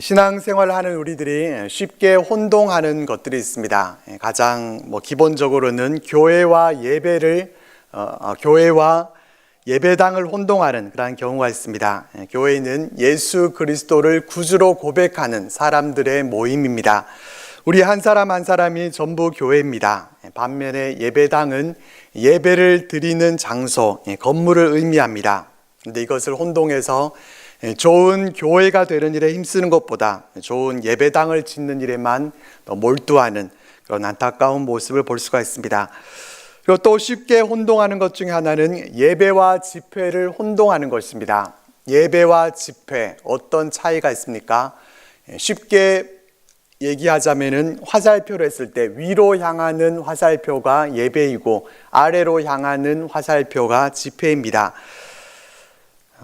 신앙생활을 하는 우리들이 쉽게 혼동하는 것들이 있습니다. 가장 뭐 기본적으로는 교회와 예배를 어, 어, 교회와 예배당을 혼동하는 그러한 경우가 있습니다. 교회는 예수 그리스도를 구주로 고백하는 사람들의 모임입니다. 우리 한 사람 한 사람이 전부 교회입니다. 반면에 예배당은 예배를 드리는 장소, 건물을 의미합니다. 근데 이것을 혼동해서 좋은 교회가 되는 일에 힘쓰는 것보다 좋은 예배당을 짓는 일에만 더 몰두하는 그런 안타까운 모습을 볼 수가 있습니다. 그리고 또 쉽게 혼동하는 것 중에 하나는 예배와 집회를 혼동하는 것입니다. 예배와 집회 어떤 차이가 있습니까? 쉽게 얘기하자면은 화살표로 했을 때 위로 향하는 화살표가 예배이고 아래로 향하는 화살표가 집회입니다.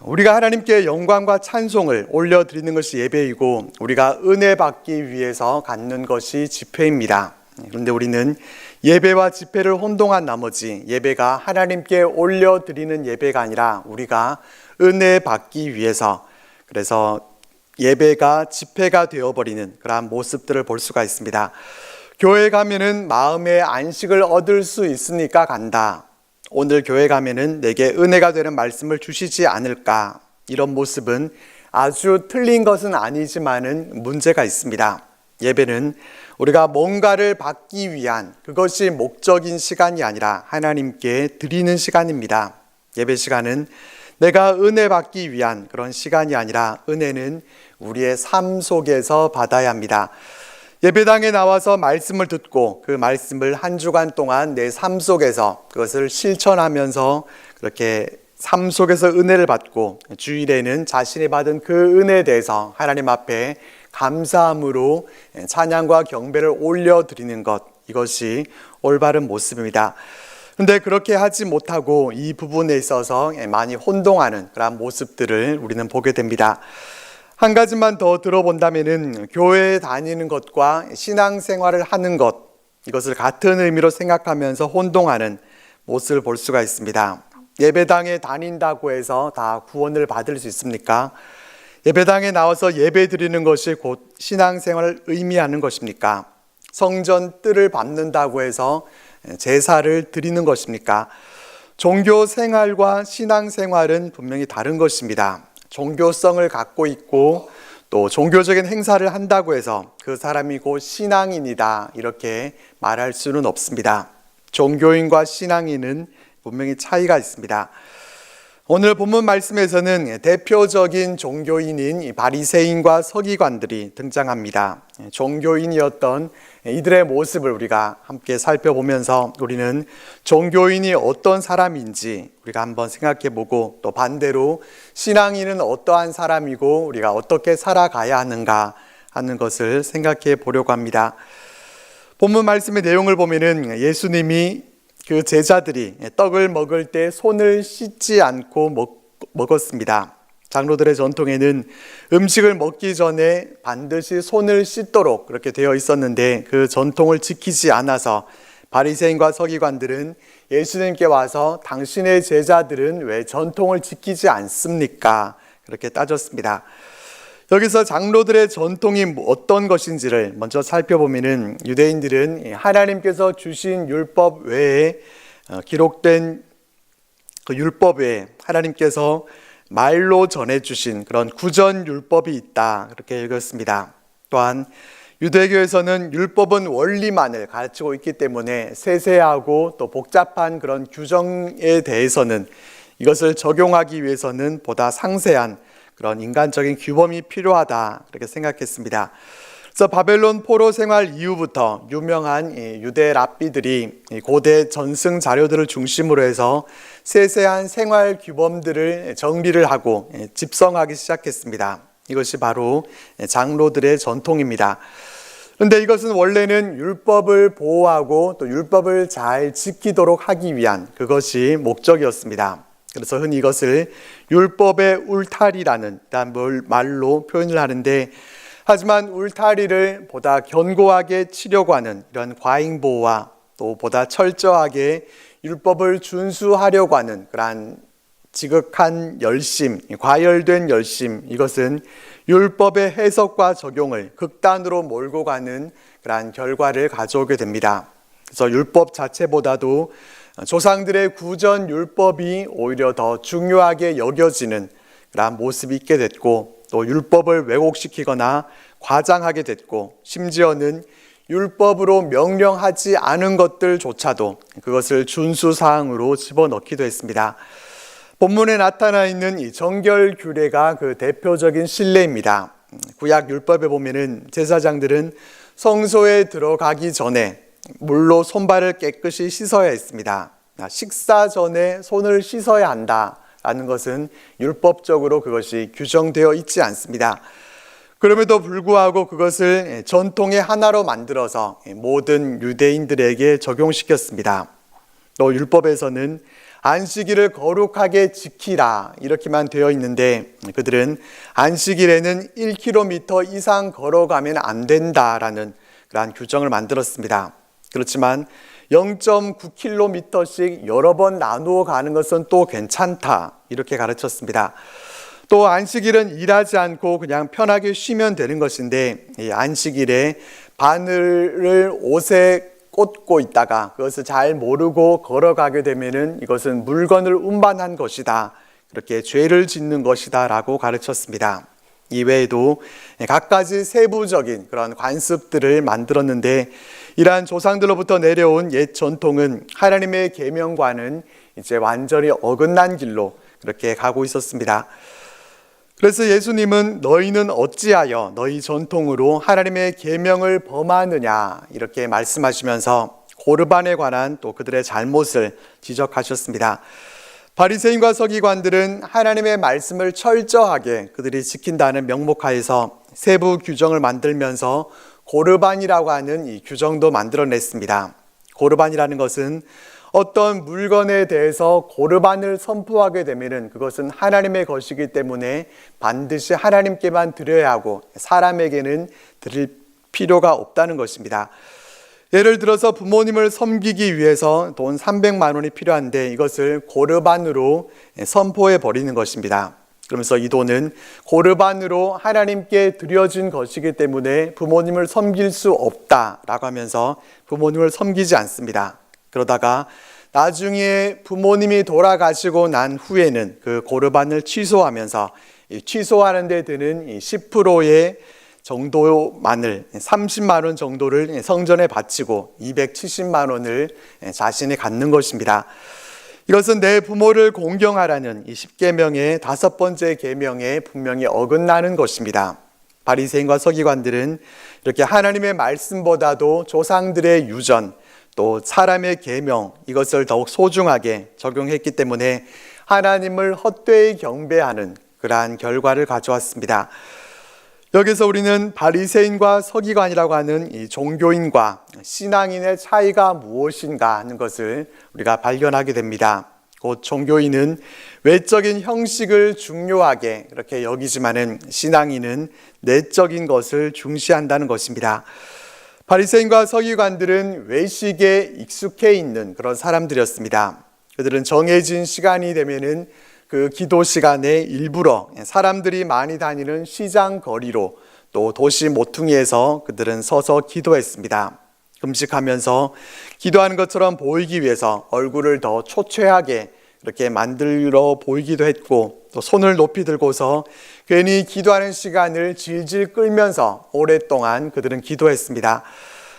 우리가 하나님께 영광과 찬송을 올려드리는 것이 예배이고 우리가 은혜 받기 위해서 갖는 것이 집회입니다. 그런데 우리는 예배와 집회를 혼동한 나머지 예배가 하나님께 올려드리는 예배가 아니라 우리가 은혜 받기 위해서 그래서 예배가 집회가 되어버리는 그러한 모습들을 볼 수가 있습니다. 교회 가면은 마음의 안식을 얻을 수 있으니까 간다. 오늘 교회 가면은 내게 은혜가 되는 말씀을 주시지 않을까. 이런 모습은 아주 틀린 것은 아니지만은 문제가 있습니다. 예배는 우리가 뭔가를 받기 위한 그것이 목적인 시간이 아니라 하나님께 드리는 시간입니다. 예배 시간은 내가 은혜 받기 위한 그런 시간이 아니라 은혜는 우리의 삶 속에서 받아야 합니다. 예배당에 나와서 말씀을 듣고 그 말씀을 한 주간 동안 내 삶 속에서 그것을 실천하면서 그렇게 삶 속에서 은혜를 받고 주일에는 자신이 받은 그 은혜에 대해서 하나님 앞에 감사함으로 찬양과 경배를 올려드리는 것 이것이 올바른 모습입니다. 근데 그렇게 하지 못하고 이 부분에 있어서 많이 혼동하는 그런 모습들을 우리는 보게 됩니다. 한 가지만 더 들어본다면은 교회에 다니는 것과 신앙생활을 하는 것 이것을 같은 의미로 생각하면서 혼동하는 모습을 볼 수가 있습니다. 예배당에 다닌다고 해서 다 구원을 받을 수 있습니까? 예배당에 나와서 예배 드리는 것이 곧 신앙생활을 의미하는 것입니까? 성전 뜰을 밟는다고 해서 제사를 드리는 것입니까? 종교 생활과 신앙 생활은 분명히 다른 것입니다. 종교성을 갖고 있고 또 종교적인 행사를 한다고 해서 그 사람이 곧 신앙인이다 이렇게 말할 수는 없습니다. 종교인과 신앙인은 분명히 차이가 있습니다. 오늘 본문 말씀에서는 대표적인 종교인인 바리새인과 서기관들이 등장합니다. 종교인이었던 이들의 모습을 우리가 함께 살펴보면서 우리는 종교인이 어떤 사람인지 우리가 한번 생각해 보고 또 반대로 신앙인은 어떠한 사람이고 우리가 어떻게 살아가야 하는가 하는 것을 생각해 보려고 합니다. 본문 말씀의 내용을 보면은 예수님이 그 제자들이 떡을 먹을 때 손을 씻지 않고 먹, 먹었습니다. 장로들의 전통에는 음식을 먹기 전에 반드시 손을 씻도록 그렇게 되어 있었는데 그 전통을 지키지 않아서 바리새인과 서기관들은 예수님께 와서 당신의 제자들은 왜 전통을 지키지 않습니까? 그렇게 따졌습니다. 여기서 장로들의 전통이 어떤 것인지를 먼저 살펴보면은 유대인들은 하나님께서 주신 율법 외에 어, 기록된 그 율법 외에 하나님께서 말로 전해 주신 그런 구전 율법이 있다. 그렇게 읽었습니다. 또한 유대교에서는 율법은 원리만을 가르치고 있기 때문에 세세하고 또 복잡한 그런 규정에 대해서는 이것을 적용하기 위해서는 보다 상세한 그런 인간적인 규범이 필요하다 그렇게 생각했습니다. 그래서 바벨론 포로 생활 이후부터 유명한 유대 랍비들이 고대 전승 자료들을 중심으로 해서 세세한 생활 규범들을 정리를 하고 집성하기 시작했습니다. 이것이 바로 장로들의 전통입니다. 그런데 이것은 원래는 율법을 보호하고 또 율법을 잘 지키도록 하기 위한 그것이 목적이었습니다. 그래서 흔히 이것을 율법의 울타리라는 말로 표현을 하는데 하지만 울타리를 보다 견고하게 치려고 하는 이런 과잉 보호와 또 보다 철저하게 율법을 준수하려고 하는 그러한 지극한 열심, 과열된 열심 이것은 율법의 해석과 적용을 극단으로 몰고 가는 그러한 결과를 가져오게 됩니다. 그래서 율법 자체보다도 조상들의 구전 율법이 오히려 더 중요하게 여겨지는 그러한 모습이 있게 됐고 또 율법을 왜곡시키거나 과장하게 됐고 심지어는 율법으로 명령하지 않은 것들조차도 그것을 준수 사항으로 집어넣기도 했습니다. 본문에 나타나 있는 이 정결 규례가 그 대표적인 신뢰입니다. 구약 율법에 보면은 제사장들은 성소에 들어가기 전에 물로 손발을 깨끗이 씻어야 했습니다. 식사 전에 손을 씻어야 한다라는 것은 율법적으로 그것이 규정되어 있지 않습니다. 그럼에도 불구하고 그것을 전통의 하나로 만들어서 모든 유대인들에게 적용시켰습니다. 또 율법에서는 안식일을 거룩하게 지키라 이렇게만 되어 있는데 그들은 안식일에는 1km 이상 걸어가면 안 된다라는 그러한 규정을 만들었습니다. 그렇지만 0.9km씩 여러 번 나누어 가는 것은 또 괜찮다 이렇게 가르쳤습니다. 또 안식일은 일하지 않고 그냥 편하게 쉬면 되는 것인데 이 안식일에 바늘을 옷에 꽂고 있다가 그것을 잘 모르고 걸어가게 되면은 이것은 물건을 운반한 것이다. 그렇게 죄를 짓는 것이다라고 가르쳤습니다. 이외에도 각가지 세부적인 그런 관습들을 만들었는데 이러한 조상들로부터 내려온 옛 전통은 하나님의 계명과는 이제 완전히 어긋난 길로 그렇게 가고 있었습니다. 그래서 예수님은 너희는 어찌하여 너희 전통으로 하나님의 계명을 범하느냐 이렇게 말씀하시면서 고르반에 관한 또 그들의 잘못을 지적하셨습니다. 바리새인과 서기관들은 하나님의 말씀을 철저하게 그들이 지킨다는 명목하에서 세부 규정을 만들면서 고르반이라고 하는 이 규정도 만들어냈습니다. 고르반이라는 것은 어떤 물건에 대해서 고르반을 선포하게 되면은 그것은 하나님의 것이기 때문에 반드시 하나님께만 드려야 하고 사람에게는 드릴 필요가 없다는 것입니다. 예를 들어서 부모님을 섬기기 위해서 돈 300만 원이 필요한데 이것을 고르반으로 선포해 버리는 것입니다. 그러면서 이 돈은 고르반으로 하나님께 드려진 것이기 때문에 부모님을 섬길 수 없다라고 하면서 부모님을 섬기지 않습니다. 그러다가 나중에 부모님이 돌아가시고 난 후에는 그 고르반을 취소하면서 취소하는 데 드는 10%의 정도만을 30만 원 정도를 성전에 바치고 270만 원을 자신이 갖는 것입니다. 이것은 내 부모를 공경하라는 이 십계명의 다섯 번째 계명에 분명히 어긋나는 것입니다. 바리새인과 서기관들은 이렇게 하나님의 말씀보다도 조상들의 유전 또 사람의 계명 이것을 더욱 소중하게 적용했기 때문에 하나님을 헛되이 경배하는 그러한 결과를 가져왔습니다. 여기서 우리는 바리새인과 서기관이라고 하는 이 종교인과 신앙인의 차이가 무엇인가 하는 것을 우리가 발견하게 됩니다. 곧 종교인은 외적인 형식을 중요하게 이렇게 여기지만은 신앙인은 내적인 것을 중시한다는 것입니다. 바리새인과 서기관들은 외식에 익숙해 있는 그런 사람들이었습니다. 그들은 정해진 시간이 되면은 그 기도 시간에 일부러 사람들이 많이 다니는 시장 거리로 또 도시 모퉁이에서 그들은 서서 기도했습니다. 금식하면서 기도하는 것처럼 보이기 위해서 얼굴을 더 초췌하게 이렇게 만들어 보이기도 했고 또 손을 높이 들고서 괜히 기도하는 시간을 질질 끌면서 오랫동안 그들은 기도했습니다.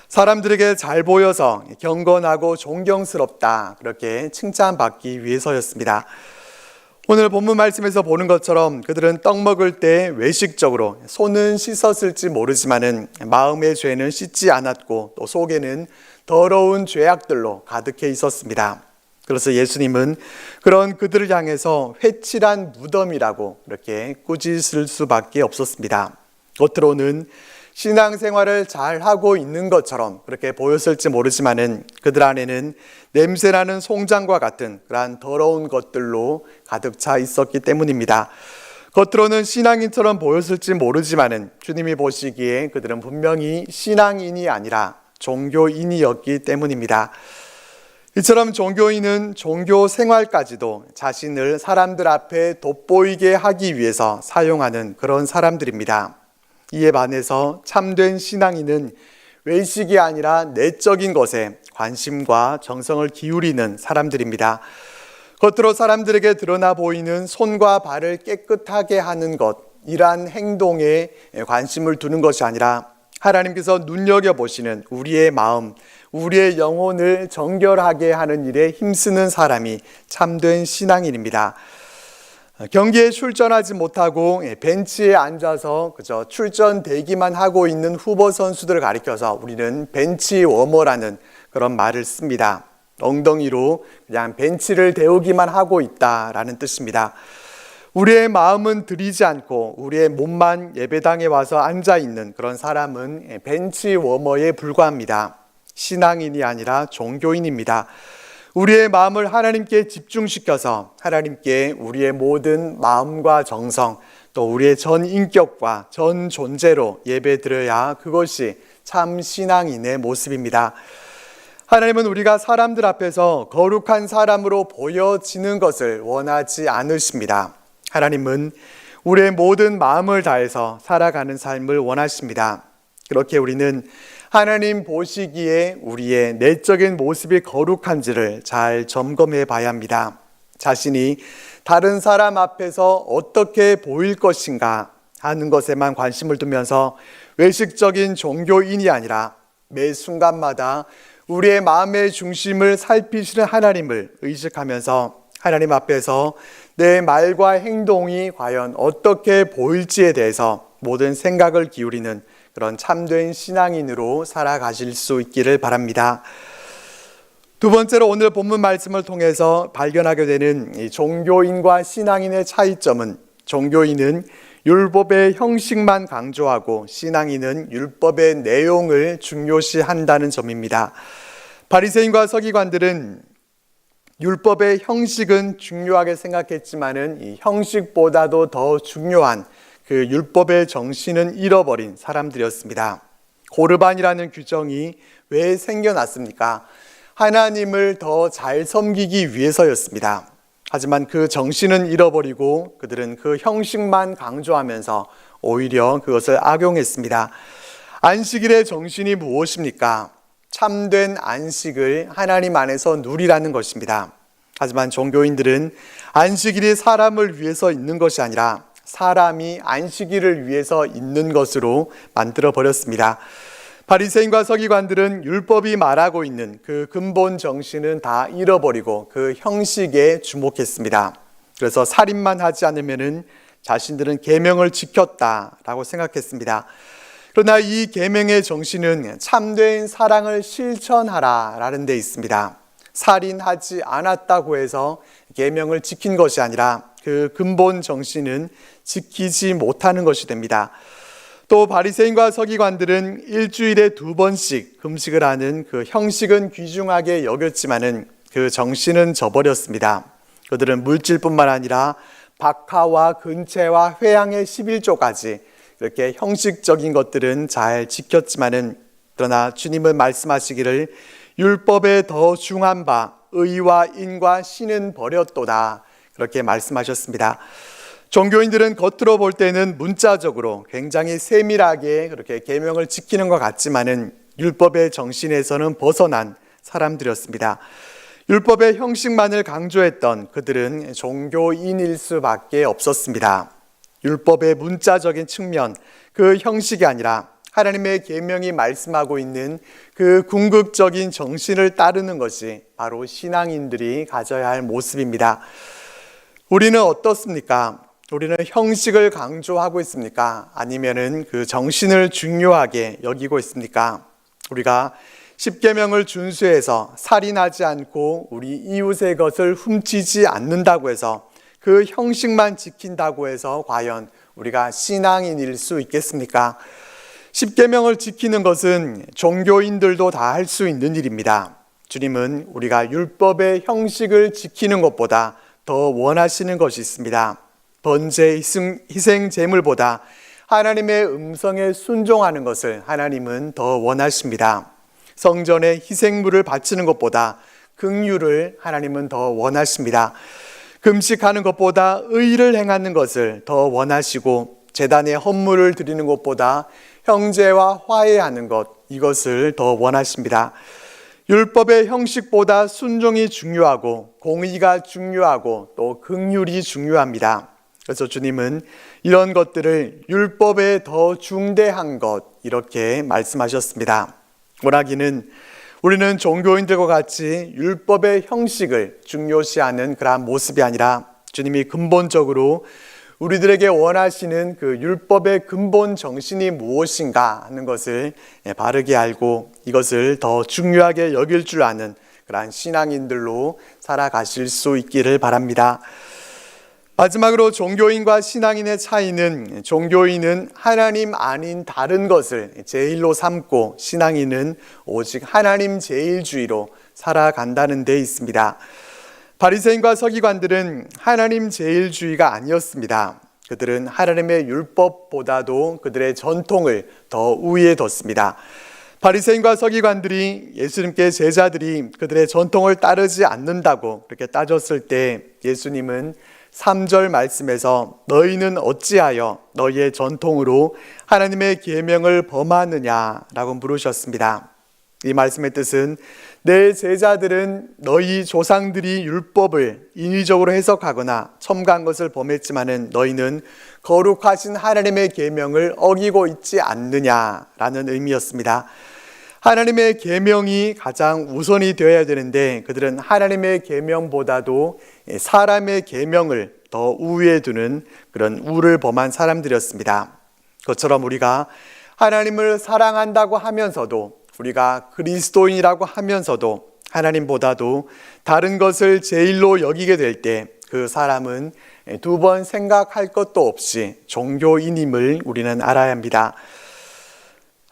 사람들에게 잘 보여서 경건하고 존경스럽다 그렇게 칭찬받기 위해서였습니다. 오늘 본문 말씀에서 보는 것처럼 그들은 떡 먹을 때 외식적으로 손은 씻었을지 모르지만은 마음의 죄는 씻지 않았고 또 속에는 더러운 죄악들로 가득해 있었습니다. 그래서 예수님은 그런 그들을 향해서 회칠한 무덤이라고 이렇게 꾸짖을 수밖에 없었습니다. 겉으로는 신앙생활을 잘 하고 있는 것처럼 그렇게 보였을지 모르지만은 그들 안에는 냄새나는 송장과 같은 그러한 더러운 것들로 가득 차 있었기 때문입니다. 겉으로는 신앙인처럼 보였을지 모르지만은 주님이 보시기에 그들은 분명히 신앙인이 아니라 종교인이었기 때문입니다. 이처럼 종교인은 종교 생활까지도 자신을 사람들 앞에 돋보이게 하기 위해서 사용하는 그런 사람들입니다. 이에 반해서 참된 신앙인은 외식이 아니라 내적인 것에 관심과 정성을 기울이는 사람들입니다. 겉으로 사람들에게 드러나 보이는 손과 발을 깨끗하게 하는 것, 이러한 행동에 관심을 두는 것이 아니라 하나님께서 눈여겨보시는 우리의 마음, 우리의 영혼을 정결하게 하는 일에 힘쓰는 사람이 참된 신앙인입니다. 경기에 출전하지 못하고 벤치에 앉아서 그저 출전 대기만 하고 있는 후보 선수들을 가리켜서 우리는 벤치 워머라는 그런 말을 씁니다. 엉덩이로 그냥 벤치를 데우기만 하고 있다라는 뜻입니다. 우리의 마음은 들이지 않고 우리의 몸만 예배당에 와서 앉아 있는 그런 사람은 벤치 워머에 불과합니다. 신앙인이 아니라 종교인입니다. 우리의 마음을 하나님께 집중시켜서 하나님께 우리의 모든 마음과 정성 또 우리의 전 인격과 전 존재로 예배 드려야 그것이 참 신앙인의 모습입니다. 하나님은 우리가 사람들 앞에서 거룩한 사람으로 보여지는 것을 원하지 않으십니다. 하나님은 우리의 모든 마음을 다해서 살아가는 삶을 원하십니다. 그렇게 우리는 하나님 보시기에 우리의 내적인 모습이 거룩한지를 잘 점검해 봐야 합니다. 자신이 다른 사람 앞에서 어떻게 보일 것인가 하는 것에만 관심을 두면서 외식적인 종교인이 아니라 매 순간마다 우리의 마음의 중심을 살피시는 하나님을 의식하면서 하나님 앞에서 내 말과 행동이 과연 어떻게 보일지에 대해서 모든 생각을 기울이는 그런 참된 신앙인으로 살아가실 수 있기를 바랍니다. 두 번째로 오늘 본문 말씀을 통해서 발견하게 되는 종교인과 신앙인의 차이점은 종교인은 율법의 형식만 강조하고 신앙인은 율법의 내용을 중요시한다는 점입니다. 바리새인과 서기관들은 율법의 형식은 중요하게 생각했지만은 이 형식보다도 더 중요한 그 율법의 정신은 잃어버린 사람들이었습니다. 고르반이라는 규정이 왜 생겨났습니까? 하나님을 더 잘 섬기기 위해서였습니다. 하지만 그 정신은 잃어버리고 그들은 그 형식만 강조하면서 오히려 그것을 악용했습니다. 안식일의 정신이 무엇입니까? 참된 안식을 하나님 안에서 누리라는 것입니다. 하지만 종교인들은 안식일이 사람을 위해서 있는 것이 아니라 사람이 안식일을 위해서 있는 것으로 만들어 버렸습니다. 바리새인과 서기관들은 율법이 말하고 있는 그 근본 정신은 다 잃어버리고 그 형식에 주목했습니다. 그래서 살인만 하지 않으면은 자신들은 계명을 지켰다라고 생각했습니다. 그러나 이 계명의 정신은 참된 사랑을 실천하라라는 데 있습니다. 살인하지 않았다고 해서 계명을 지킨 것이 아니라 그 근본 정신은 지키지 못하는 것이 됩니다. 또 바리새인과 서기관들은 일주일에 두 번씩 금식을 하는 그 형식은 귀중하게 여겼지만은 그 정신은 저버렸습니다. 그들은 물질뿐만 아니라 박하와 근체와 회양의 11조까지 이렇게 형식적인 것들은 잘 지켰지만은 그러나 주님은 말씀하시기를 율법에 더 중한 바 의와 인과 신은 버렸도다. 그렇게 말씀하셨습니다. 종교인들은 겉으로 볼 때는 문자적으로 굉장히 세밀하게 그렇게 계명을 지키는 것 같지만은 율법의 정신에서는 벗어난 사람들이었습니다. 율법의 형식만을 강조했던 그들은 종교인일 수밖에 없었습니다. 율법의 문자적인 측면, 그 형식이 아니라 하나님의 계명이 말씀하고 있는 그 궁극적인 정신을 따르는 것이 바로 신앙인들이 가져야 할 모습입니다. 우리는 어떻습니까? 우리는 형식을 강조하고 있습니까? 아니면은 그 정신을 중요하게 여기고 있습니까? 우리가 십계명을 준수해서 살인하지 않고 우리 이웃의 것을 훔치지 않는다고 해서 그 형식만 지킨다고 해서 과연 우리가 신앙인일 수 있겠습니까? 십계명을 지키는 것은 종교인들도 다 할 수 있는 일입니다. 주님은 우리가 율법의 형식을 지키는 것보다 더 원하시는 것이 있습니다. 번제 희생 제물보다 하나님의 음성에 순종하는 것을 하나님은 더 원하십니다. 성전에 희생물을 바치는 것보다 긍휼을 하나님은 더 원하십니다. 금식하는 것보다 의를 행하는 것을 더 원하시고 재단에 헌물을 드리는 것보다 형제와 화해하는 것 이것을 더 원하십니다. 율법의 형식보다 순종이 중요하고 공의가 중요하고 또 긍휼이 중요합니다. 그래서 주님은 이런 것들을 율법에 더 중대한 것 이렇게 말씀하셨습니다. 원하기는 우리는 종교인들과 같이 율법의 형식을 중요시하는 그러한 모습이 아니라 주님이 근본적으로 우리들에게 원하시는 그 율법의 근본 정신이 무엇인가 하는 것을 바르게 알고 이것을 더 중요하게 여길 줄 아는 그러한 신앙인들로 살아가실 수 있기를 바랍니다. 마지막으로 종교인과 신앙인의 차이는 종교인은 하나님 아닌 다른 것을 제일로 삼고 신앙인은 오직 하나님 제일주의로 살아간다는 데 있습니다. 바리새인과 서기관들은 하나님 제일주의가 아니었습니다. 그들은 하나님의 율법보다도 그들의 전통을 더 우위에 뒀습니다. 바리새인과 서기관들이 예수님께 제자들이 그들의 전통을 따르지 않는다고 그렇게 따졌을 때 예수님은 3절 말씀에서 너희는 어찌하여 너희의 전통으로 하나님의 계명을 범하느냐라고 물으셨습니다. 이 말씀의 뜻은 내 제자들은 너희 조상들이 율법을 인위적으로 해석하거나 첨가한 것을 범했지만은 너희는 거룩하신 하나님의 계명을 어기고 있지 않느냐라는 의미였습니다. 하나님의 계명이 가장 우선이 되어야 되는데 그들은 하나님의 계명보다도 사람의 계명을 더 우위에 두는 그런 우를 범한 사람들이었습니다. 그것처럼 우리가 하나님을 사랑한다고 하면서도 우리가 그리스도인이라고 하면서도 하나님보다도 다른 것을 제일로 여기게 될 때 그 사람은 두 번 생각할 것도 없이 종교인임을 우리는 알아야 합니다.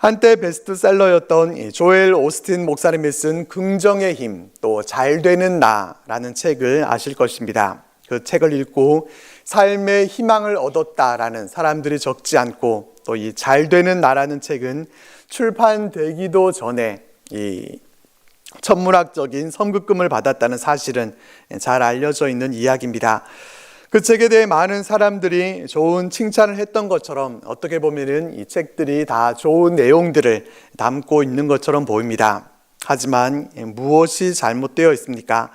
한때 베스트셀러였던 조엘 오스틴 목사님이 쓴 긍정의 힘, 또 잘 되는 나라는 책을 아실 것입니다. 그 책을 읽고 삶의 희망을 얻었다라는 사람들이 적지 않고 또 이 잘 되는 나라는 책은 출판되기도 전에 이 천문학적인 선급금을 받았다는 사실은 잘 알려져 있는 이야기입니다. 그 책에 대해 많은 사람들이 좋은 칭찬을 했던 것처럼 어떻게 보면은 이 책들이 다 좋은 내용들을 담고 있는 것처럼 보입니다. 하지만 무엇이 잘못되어 있습니까?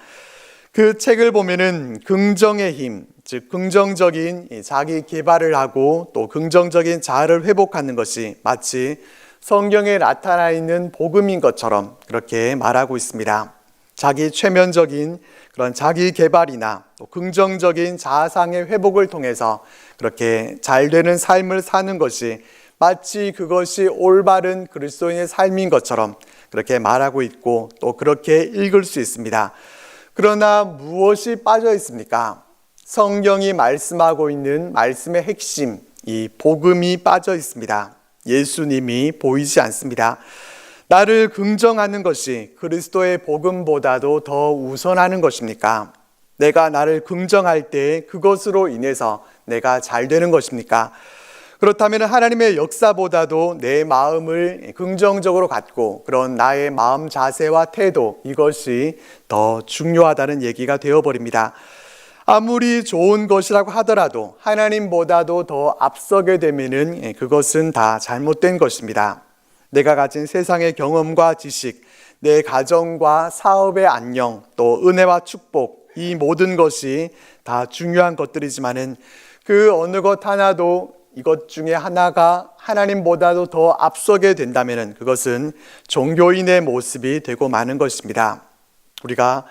그 책을 보면은 긍정의 힘, 즉 긍정적인 자기 개발을 하고 또 긍정적인 자아를 회복하는 것이 마치 성경에 나타나 있는 복음인 것처럼 그렇게 말하고 있습니다. 자기 최면적인 그런 자기 개발이나 또 긍정적인 자아상의 회복을 통해서 그렇게 잘 되는 삶을 사는 것이 마치 그것이 올바른 그리스도인의 삶인 것처럼 그렇게 말하고 있고 또 그렇게 읽을 수 있습니다. 그러나 무엇이 빠져 있습니까? 성경이 말씀하고 있는 말씀의 핵심, 이 복음이 빠져 있습니다. 예수님이 보이지 않습니다. 나를 긍정하는 것이 그리스도의 복음보다도 더 우선하는 것입니까? 내가 나를 긍정할 때 그것으로 인해서 내가 잘 되는 것입니까? 그렇다면 하나님의 역사보다도 내 마음을 긍정적으로 갖고 그런 나의 마음 자세와 태도 이것이 더 중요하다는 얘기가 되어버립니다. 아무리 좋은 것이라고 하더라도 하나님보다도 더 앞서게 되면은 그것은 다 잘못된 것입니다. 내가 가진 세상의 경험과 지식, 내 가정과 사업의 안녕, 또 은혜와 축복, 이 모든 것이 다 중요한 것들이지만은 그 어느 것 하나도 이것 중에 하나가 하나님보다도 더 앞서게 된다면 그것은 종교인의 모습이 되고 마는 것입니다. 우리가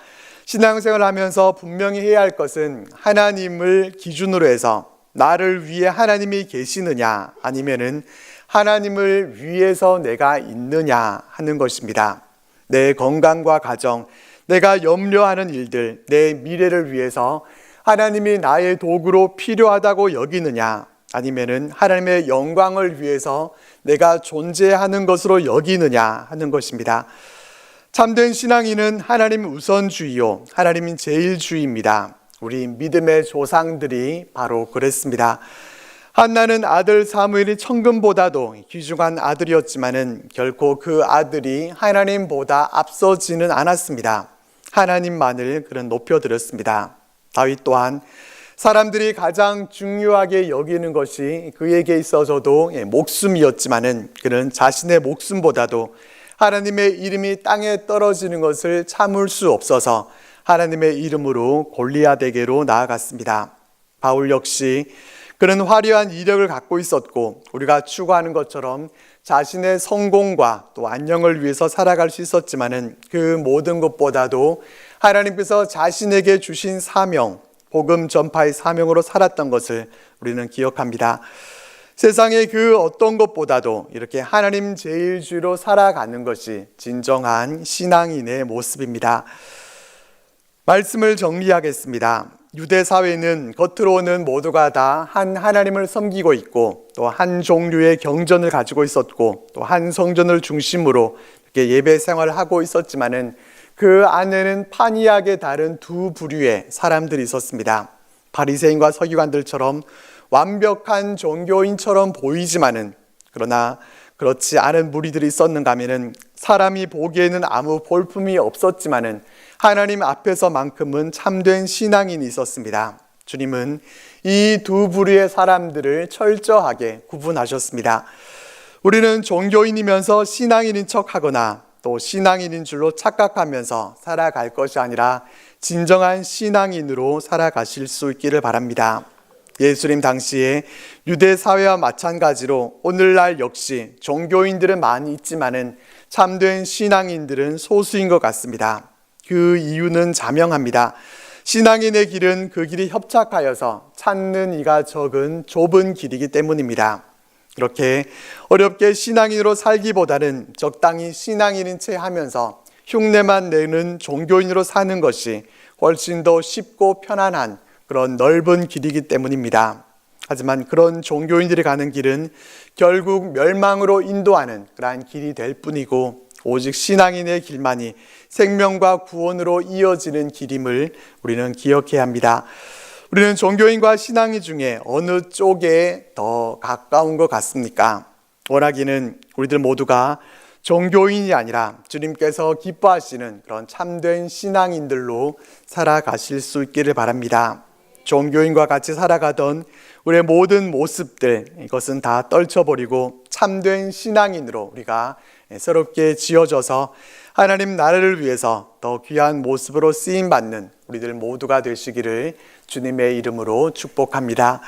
신앙생활 하면서 분명히 해야 할 것은 하나님을 기준으로 해서 나를 위해 하나님이 계시느냐 아니면은 하나님을 위해서 내가 있느냐 하는 것입니다. 내 건강과 가정, 내가 염려하는 일들, 내 미래를 위해서 하나님이 나의 도구로 필요하다고 여기느냐 아니면은 하나님의 영광을 위해서 내가 존재하는 것으로 여기느냐 하는 것입니다. 참된 신앙인은 하나님 우선주의요, 하나님인 제일주의입니다. 우리 믿음의 조상들이 바로 그랬습니다. 한나는 아들 사무엘이 천금보다도 귀중한 아들이었지만은 결코 그 아들이 하나님보다 앞서지는 않았습니다. 하나님만을 그는 높여드렸습니다. 다윗 또한 사람들이 가장 중요하게 여기는 것이 그에게 있어서도 예, 목숨이었지만은 그는 자신의 목숨보다도 하나님의 이름이 땅에 떨어지는 것을 참을 수 없어서 하나님의 이름으로 골리앗에게로 나아갔습니다. 바울 역시 그는 화려한 이력을 갖고 있었고 우리가 추구하는 것처럼 자신의 성공과 또 안녕을 위해서 살아갈 수 있었지만은 그 모든 것보다도 하나님께서 자신에게 주신 사명, 복음 전파의 사명으로 살았던 것을 우리는 기억합니다. 세상의 그 어떤 것보다도 이렇게 하나님 제일주로 살아가는 것이 진정한 신앙인의 모습입니다. 말씀을 정리하겠습니다. 유대 사회는 겉으로는 모두가 다 한 하나님을 섬기고 있고 또 한 종류의 경전을 가지고 있었고 또 한 성전을 중심으로 이렇게 예배 생활을 하고 있었지만은 그 안에는 판이하게 다른 두 부류의 사람들이 있었습니다. 바리새인과 서기관들처럼 완벽한 종교인처럼 보이지만은 그러나 그렇지 않은 무리들이 있었는가 하면은 사람이 보기에는 아무 볼품이 없었지만은 하나님 앞에서만큼은 참된 신앙인이 있었습니다. 주님은 이 두 부류의 사람들을 철저하게 구분하셨습니다. 우리는 종교인이면서 신앙인인 척 하거나 또 신앙인인 줄로 착각하면서 살아갈 것이 아니라 진정한 신앙인으로 살아가실 수 있기를 바랍니다. 예수님 당시에 유대 사회와 마찬가지로 오늘날 역시 종교인들은 많이 있지만은 참된 신앙인들은 소수인 것 같습니다. 그 이유는 자명합니다. 신앙인의 길은 그 길이 협착하여서 찾는 이가 적은 좁은 길이기 때문입니다. 그렇게 어렵게 신앙인으로 살기보다는 적당히 신앙인인 채 하면서 흉내만 내는 종교인으로 사는 것이 훨씬 더 쉽고 편안한 그런 넓은 길이기 때문입니다. 하지만 그런 종교인들이 가는 길은 결국 멸망으로 인도하는 그러한 길이 될 뿐이고 오직 신앙인의 길만이 생명과 구원으로 이어지는 길임을 우리는 기억해야 합니다. 우리는 종교인과 신앙인 중에 어느 쪽에 더 가까운 것 같습니까? 원하기는 우리들 모두가 종교인이 아니라 주님께서 기뻐하시는 그런 참된 신앙인들로 살아가실 수 있기를 바랍니다. 종교인과 같이 살아가던 우리의 모든 모습들 이것은 다 떨쳐버리고 참된 신앙인으로 우리가 새롭게 지어져서 하나님 나라를 위해서 더 귀한 모습으로 쓰임 받는 우리들 모두가 되시기를 주님의 이름으로 축복합니다.